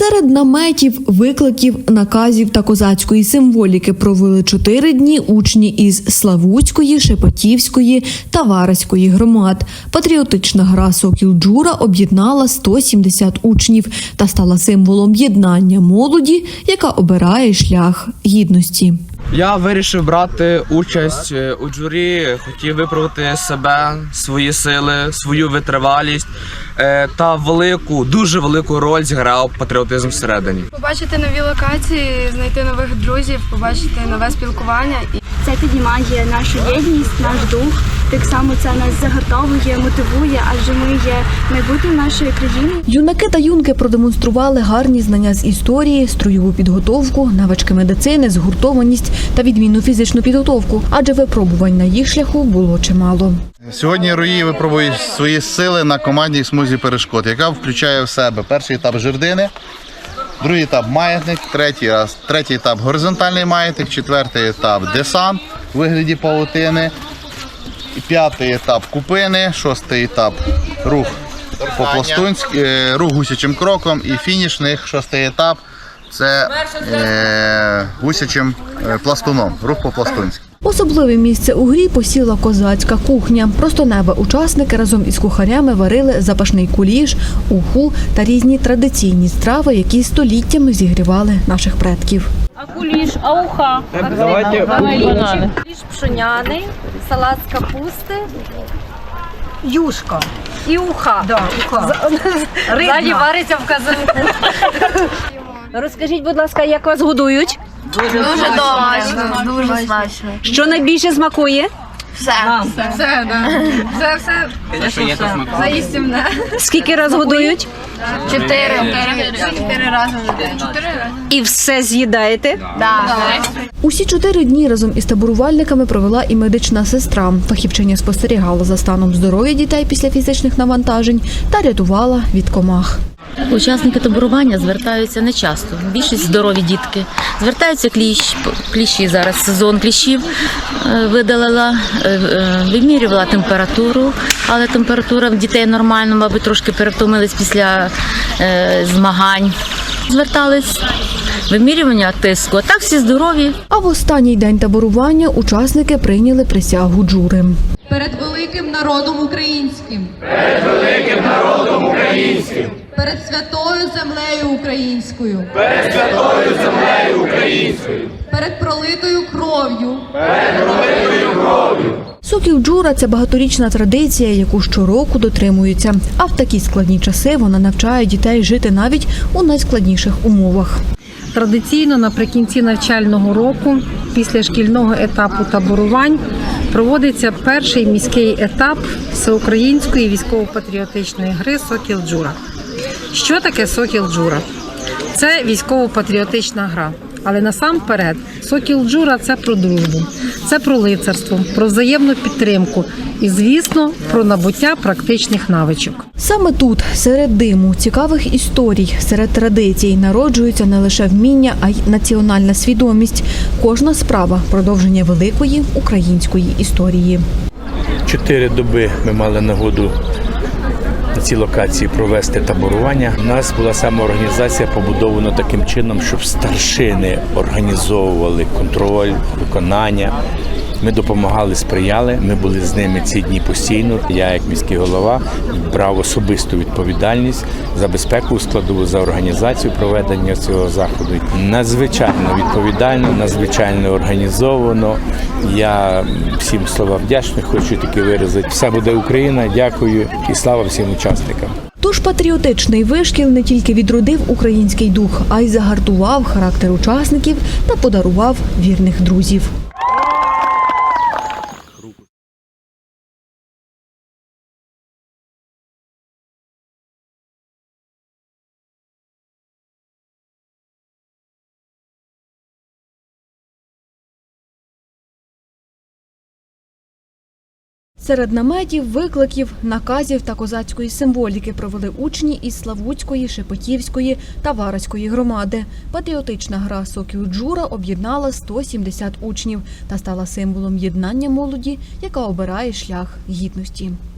Серед наметів, викликів, наказів та козацької символіки провели чотири дні учні із Славутської, Шепетівської та Вараської громад. Патріотична гра Сокіл Джура об'єднала 170 учнів та стала символом єднання молоді, яка обирає шлях гідності. Я вирішив брати участь е, у журі, хотів виправити себе, свої сили, свою витривалість е, та велику, дуже велику роль зіграв патріотизм всередині. Побачити нові локації, знайти нових друзів, побачити нове спілкування і Це піднімає нашу єдність, наш дух. Так само це нас загартовує, мотивує, адже ми є майбутнім нашої країни. Юнаки та юнки продемонстрували гарні знання з історії, строєву підготовку, навички медицини, згуртованість та відмінну фізичну підготовку, адже випробувань на їх шляху було чимало. Сьогодні рої випробують свої сили на командній смузі перешкод, яка включає в себе перший етап жердини, другий етап маятник, третій, раз, третій етап горизонтальний маятник, четвертий етап десант у вигляді павутини, п'ятий етап купини, шостий етап рух по пластунськи, е, рух гусячим кроком і фінішний шостий етап це е, гусячим е, пластуном, рух по пластунськи. Особливе місце у грі посіла козацька кухня. Просто неба учасники разом із кухарями варили запашний куліш, уху та різні традиційні страви, які століттями зігрівали наших предків. Куліш, а уха. Давайте банани. Куліш пшоняний, салат з капусти. Юшка. І уха. Да, уха. Ззаді вариться в казанку. Розкажіть, будь ласка, як вас годують? дуже смачно, дуже смачно. Що найбільше смакує? Все, все, да. Все, все. Заїстівне. Скільки раз годують? Чотири. Чотири рази день. Чотири рази. І все з'їдаєте? Да. Усі чотири дні разом із таборувальниками провела і медична сестра. Фахівчиня спостерігала за станом здоров'я дітей після фізичних навантажень та рятувала від комах. Учасники таборування звертаються не часто. Більшість здорові дітки. Звертаються кліщ, кліщі зараз сезон кліщів е, видалила, е, е, вимірювала температуру, але температура в дітей нормальна, мабуть, трошки перевтомились після змагань. Звертались вимірювання тиску. А так всі здорові. А в останній день таборування учасники прийняли присягу джури. перед великим народом українським. Перед великим народом українським. Перед святою землею українською. Перед святою землею українською. Перед пролитою кров'ю. Сокіл джура це багаторічна традиція, яку щороку дотримуються. А в такі складні часи вона навчає дітей жити навіть у найскладніших умовах. Традиційно наприкінці навчального року, після шкільного етапу таборувань, проводиться перший міський етап всеукраїнської військово-патріотичної гри Сокіл Джура. Що таке Сокіл Джура? Це військово-патріотична гра. Але насамперед Сокіл Джура це про дружбу, це про лицарство, про взаємну підтримку і, звісно, про набуття практичних навичок. Саме тут, серед диму, цікавих історій, серед традицій народжуються не лише вміння, а й національна свідомість. Кожна справа продовження великої української історії. Чотири доби ми мали нагоду на цій локації провести таборування. У нас була самоорганізація побудована таким чином, щоб старшини організовували контроль, виконання. Ми допомагали, сприяли. Ми були з ними ці дні постійно. Я, як міський голова, брав особисту відповідальність за безпеку складову за організацію проведення цього заходу. Надзвичайно відповідально, надзвичайно організовано. Я всім слова вдячний, хочу тільки виразити. Все буде Україна. Дякую і слава всім учасникам. Тож патріотичний вишкіл не тільки відродив український дух, а й загартував характер учасників та подарував вірних друзів. Серед наметів, викликів, наказів та козацької символіки провели учні із Славутської, Шепетівської та Вараської громади. Патріотична гра Сокіл Джура об'єднала 170 учнів та стала символом єднання молоді, яка обирає шлях гідності.